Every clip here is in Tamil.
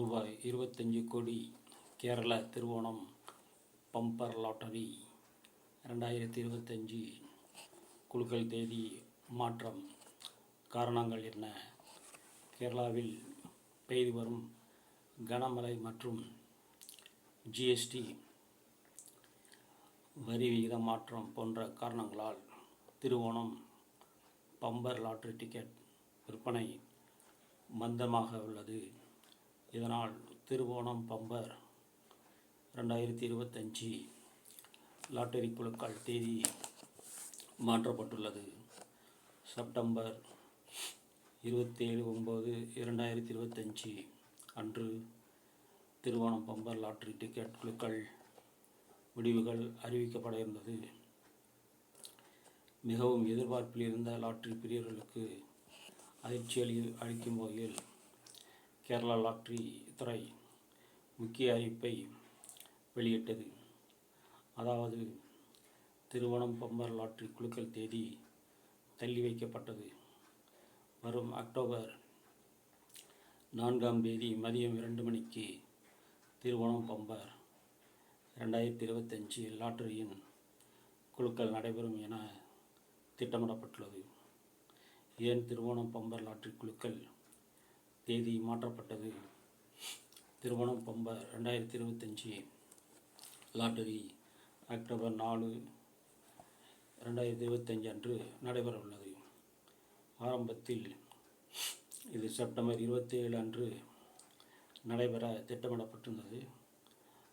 ரூபாய் இருபத்தஞ்சி கோடி கேரள திருவோணம் பம்பர் லாட்டரி. ரெண்டாயிரத்தி இருபத்தஞ்சி குலுக்கல் தேதி மாற்றம். காரணங்கள் என்ன? கேரளாவில் பெய்து வரும் கனமழை மற்றும் ஜிஎஸ்டி வரி விகித மாற்றம் போன்ற காரணங்களால் திருவோணம் பம்பர் லாட்டரி டிக்கெட் விற்பனை மந்தமாக உள்ளது. இதனால் திருவோணம் பம்பர் ரெண்டாயிரத்தி இருபத்தஞ்சி லாட்டரி குழுக்கள் தேதி மாற்றப்பட்டுள்ளது. செப்டம்பர் இருபத்தேழு ஒம்பது இரண்டாயிரத்தி இருபத்தஞ்சி அன்று திருவோணம் பம்பர் லாட்டரி டிக்கெட் குழுக்கள் முடிவுகள் அறிவிக்கப்பட இருந்தது. மிகவும் எதிர்பார்ப்பில் இருந்த லாட்டரி பிரியர்களுக்கு அதிர்ச்சி அளிக்கும் வகையில் கேரளா லாட்ரி துறை முக்கிய அறிவிப்பை வெளியிட்டது. அதாவது திருவோணம் பம்பர் லாட்ரி குழுக்கள் தேதி தள்ளி வைக்கப்பட்டது. வரும் அக்டோபர் நான்காம் தேதி மதியம் இரண்டு மணிக்கு திருவோணம் பம்பர் ரெண்டாயிரத்தி இருபத்தஞ்சி லாட்டரியின் குழுக்கள் நடைபெறும் என திட்டமிடப்பட்டுள்ளது. ஏன் திருவோணம் பம்பர் லாட்டரி குழுக்கள் தேதி மாற்றப்பட்டது. திருமணம் பம்ப ரெண்டாயிரத்தி இருபத்தஞ்சி லாட்டரி அக்டோபர் நாலு ரெண்டாயிரத்தி இருபத்தஞ்சு அன்று நடைபெற உள்ளது ஆரம்பத்தில் இது செப்டம்பர் இருபத்தேழு அன்று நடைபெற திட்டமிடப்பட்டிருந்தது.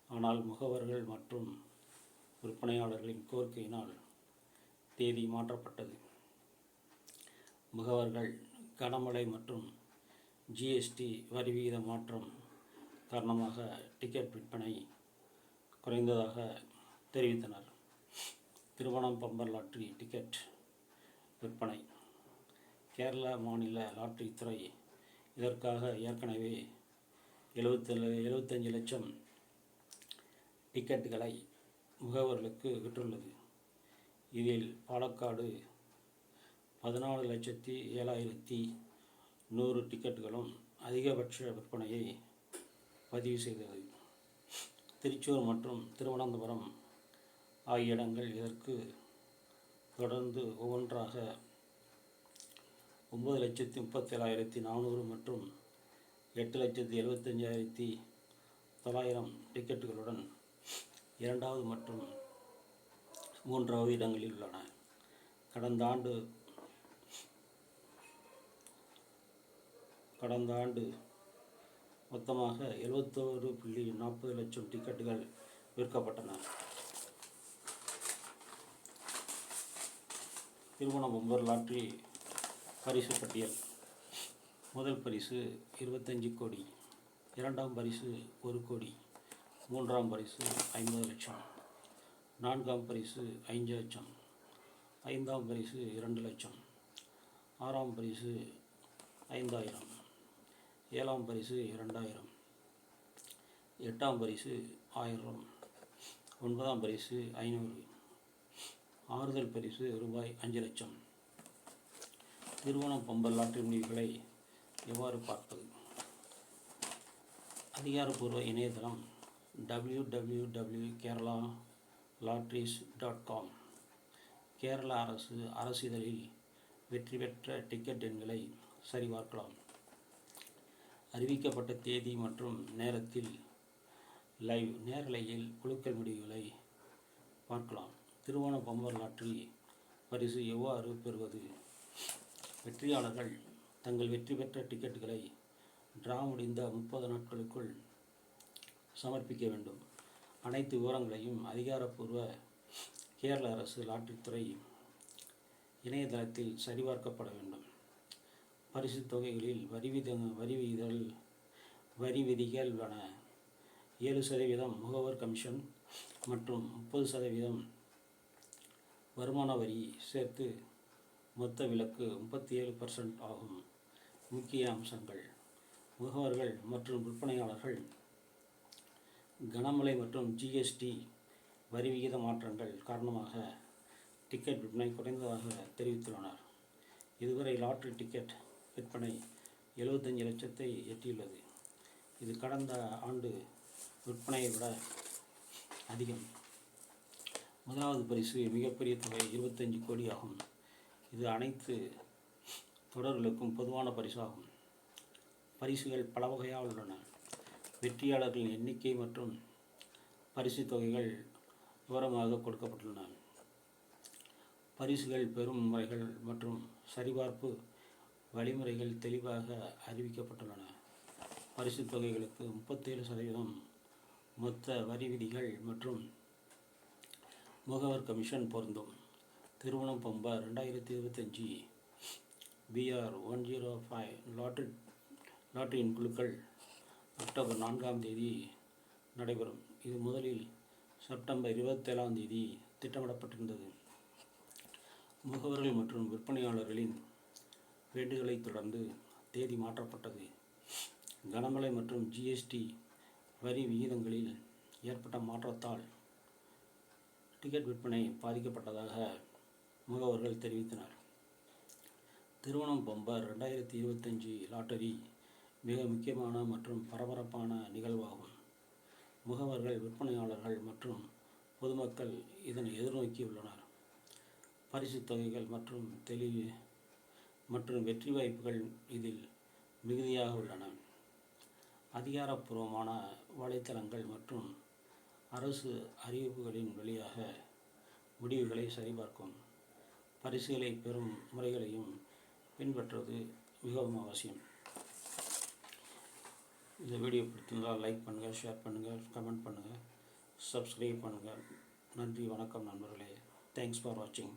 ஆனால் முகவர்கள் மற்றும் விற்பனையாளர்களின் கோரிக்கையினால் தேதி மாற்றப்பட்டது. முகவர்கள் கனமழை மற்றும் ஜிஎஸ்டி வரி விகித மாற்றம் காரணமாக டிக்கெட் விற்பனை குறைந்ததாக தெரிவித்தனர். திருவண்ணம் பம்பர் லாட்ரி டிக்கெட் விற்பனை. கேரள மாநில லாட்ரி துறை இதற்காக ஏற்கனவே எழுபத்தி எழுபத்தஞ்சு லட்சம் டிக்கெட்டுகளை முகவர்களுக்கு விற்றுள்ளது. இதில் பாலக்காடு பதினாலு லட்சத்தி ஏழாயிரத்தி நூறு டிக்கெட்டுகளும் அதிகபட்ச விற்பனையை பதிவு செய்தது. திருச்சூர் மற்றும் திருவனந்தபுரம் ஆகிய இடங்கள் இதற்கு தொடர்ந்து ஒவ்வொன்றாக ஒம்பது லட்சத்தி முப்பத்தேழாயிரத்தி நானூறு மற்றும் எட்டு லட்சத்தி எழுபத்தஞ்சாயிரத்தி தொள்ளாயிரம் டிக்கெட்டுகளுடன் இரண்டாவது மற்றும் மூன்றாவது இடங்களில் உள்ளன. கடந்த ஆண்டு கடந்த ஆண்டு மொத்தமாக எழுபத்தோரு புள்ளி நாற்பது லட்சம் டிக்கெட்டுகள் விற்கப்பட்டன. திருமணம் ஒன்பது லாட்டரி பரிசு பட்டியல். முதல் பரிசு இருபத்தஞ்சி கோடி இரண்டாம் பரிசு ஒரு கோடி மூன்றாம் பரிசு ஐம்பது லட்சம் நான்காம் பரிசு ஐந்து லட்சம் ஐந்தாம் பரிசு இரண்டு லட்சம் ஆறாம் பரிசு ஐந்தாயிரம். ஏழாம் பரிசு இரண்டாயிரம். எட்டாம் பரிசு ஆயிரம். ஒன்பதாம் பரிசு ஐநூறு. ஆறுதல் பரிசு ரூபாய் அஞ்சு லட்சம். திருவோணம் பம்பல் லாட்டரி முடிவுகளை எவ்வாறு பார்ப்பது? அதிகாரப்பூர்வ இணையதளம் W W W Kerala lotteries dot com Kerala அரசு அரசிதழில் வெற்றி பெற்ற டிக்கெட் எண்களை சரிபார்க்கலாம். அறிவிக்கப்பட்ட தேதி மற்றும் நேரத்தில் லைவ் நேரலையில் குழுக்கள் முடிவுகளை பார்க்கலாம். திருவோண பம்பர் லாட்டரி பரிசு எவ்வாறு பெறுவது? வெற்றியாளர்கள் தங்கள் வெற்றி பெற்ற டிக்கெட்டுகளை டிரா முடிந்த முப்பது நாட்களுக்குள் சமர்ப்பிக்க வேண்டும். அனைத்து விவரங்களையும் அதிகாரப்பூர்வ கேரள அரசு லாட்டரித்துறை இணையதளத்தில் சரிபார்க்கப்பட வேண்டும். பரிசுத் தொகைகளில் வரி வித வரி விகிதல் வரி விதிகள் உள்ளன ஏழு சதவீதம் முகவர் கமிஷன் மற்றும் முப்பது சதவீதம் வருமான வரி சேர்த்து மொத்த விலக்கு முப்பத்தி ஏழு பர்சன்ட் ஆகும். முக்கிய அம்சங்கள். முகவர்கள் மற்றும் விற்பனையாளர்கள் கனமழை மற்றும் ஜிஎஸ்டி வரி விகித மாற்றங்கள் காரணமாக டிக்கெட் விற்பனை குறைந்ததாக தெரிவித்துள்ளனர். இதுவரை லாட்ரி டிக்கெட் விற்பனை எழுபத்தஞ்சு லட்சத்தை எட்டியுள்ளது. இது கடந்த ஆண்டு விற்பனையை விட அதிகம். முதலாவது பரிசு மிகப்பெரிய தொகை இருபத்தஞ்சி கோடி ஆகும். இது அனைத்து தொடர்களுக்கும் பொதுவான பரிசாகும். பரிசுகள் பல வகையாக உள்ளன. வெற்றியாளர்களின் எண்ணிக்கை மற்றும் பரிசு தொகைகள் விவரமாக கொடுக்கப்பட்டுள்ளன. பரிசுகள் பெறும் முறைகள் மற்றும் சரிபார்ப்பு வழிமுறைகள் தெளிவாக அறிவிக்கப்பட்டுள்ளன. பரிசு தொகைகளுக்கு முப்பத்தேழு சதவீதம் மொத்த வரி விதிகள் மற்றும் முகவர் கமிஷன் பொருந்தும். திருமணம் பம்பா ரெண்டாயிரத்தி இருபத்தஞ்சி BR one zero five lottery லாட்டரியின் குழுக்கள் அக்டோபர் நான்காம் தேதி நடைபெறும். இது முதலில் செப்டம்பர் இருபத்தேழாம் தேதி திட்டமிடப்பட்டிருந்தது. முகவர்கள் மற்றும் விற்பனையாளர்களின் வேண்டுகளை தொடர்ந்து தேதி மாற்றப்பட்டது. கனமழை மற்றும் ஜிஎஸ்டி வரி விகிதங்களில் ஏற்பட்ட மாற்றத்தால் டிக்கெட் விற்பனை பாதிக்கப்பட்டதாக முகவர்கள் தெரிவித்தனர். திருவனம் பம்பர் ரெண்டாயிரத்தி இருபத்தஞ்சி லாட்டரி மிக முக்கியமான மற்றும் பரபரப்பான நிகழ்வாகும். முகவர்கள் விற்பனையாளர்கள் மற்றும் பொதுமக்கள் இதனை எதிர்நோக்கியுள்ளனர். பரிசு தொகைகள் மற்றும் தெளிவு மற்றும் வெற்றி வாய்ப்புகள் இதில் மிகுதியாக உள்ளன. அதிகாரப்பூர்வமான வலைத்தளங்கள் மற்றும் அரசு அறிவிப்புகளின் வழியாக முடிவுகளை சரிபார்க்கும் பரிசுகளை பெறும் முறைகளையும் பின்பற்றுவது மிகவும் அவசியம். இந்த வீடியோ பிடித்திருந்தால் லைக் பண்ணுங்கள் ஷேர் பண்ணுங்கள் கமெண்ட் பண்ணுங்கள் சப்ஸ்கிரைப் பண்ணுங்கள் நன்றி வணக்கம் நண்பர்களே. தேங்க்ஸ் ஃபார் வாட்சிங்